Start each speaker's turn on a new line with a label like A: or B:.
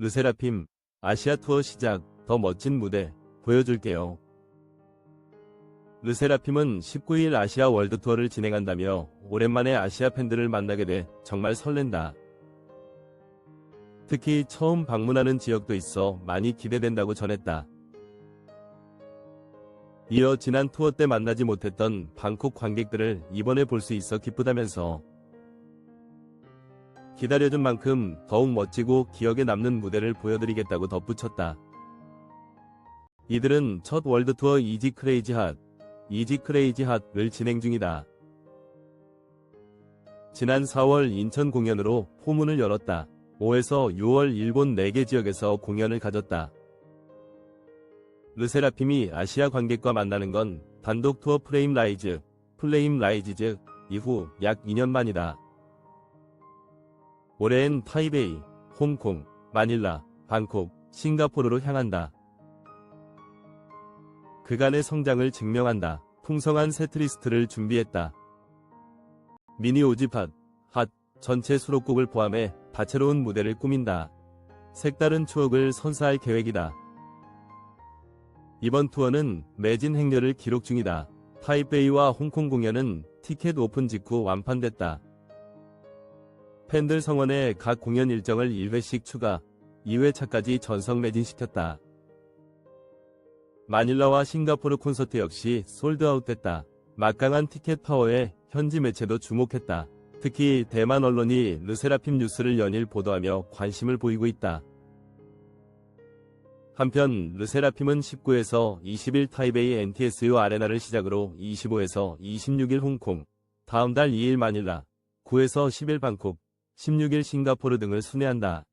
A: 르세라핌, 아시아 투어 시작, 더 멋진 무대, 보여줄게요. 르세라핌은 19일 아시아 월드 투어를 진행한다며 오랜만에 아시아 팬들을 만나게 돼 정말 설렌다. 특히 처음 방문하는 지역도 있어 많이 기대된다고 전했다. 이어 지난 투어 때 만나지 못했던 방콕 관객들을 이번에 볼 수 있어 기쁘다면서 기다려준 만큼 더욱 멋지고 기억에 남는 무대를 보여드리겠다고 덧붙였다. 이들은 첫 월드 투어 이지 크레이지 핫, 이지 크레이지 핫을 진행 중이다. 지난 4월 인천 공연으로 포문을 열었다. 5에서 6월 일본 4개 지역에서 공연을 가졌다. 르세라핌이 아시아 관객과 만나는 건 단독 투어 프레임 라이즈, 플레임 라이즈즈 이후 약 2년 만이다. 올해엔 타이베이, 홍콩, 마닐라, 방콕, 싱가포르로 향한다. 그간의 성장을 증명한다. 풍성한 세트리스트를 준비했다. 미니 오지팟, 핫, 전체 수록곡을 포함해 다채로운 무대를 꾸민다. 색다른 추억을 선사할 계획이다. 이번 투어는 매진 행렬을 기록 중이다. 타이베이와 홍콩 공연은 티켓 오픈 직후 완판됐다. 팬들 성원에 각 공연 일정을 1회씩 추가, 2회차까지 전성 매진시켰다. 마닐라와 싱가포르 콘서트 역시 솔드아웃됐다. 막강한 티켓 파워에 현지 매체도 주목했다. 특히 대만 언론이 르세라핌 뉴스를 연일 보도하며 관심을 보이고 있다. 한편 르세라핌은 19에서 20일 타이베이 NTSU 아레나를 시작으로 25에서 26일 홍콩, 다음 달 2일 마닐라, 9에서 10일 방콕, 16일 싱가포르 등을 순회한다.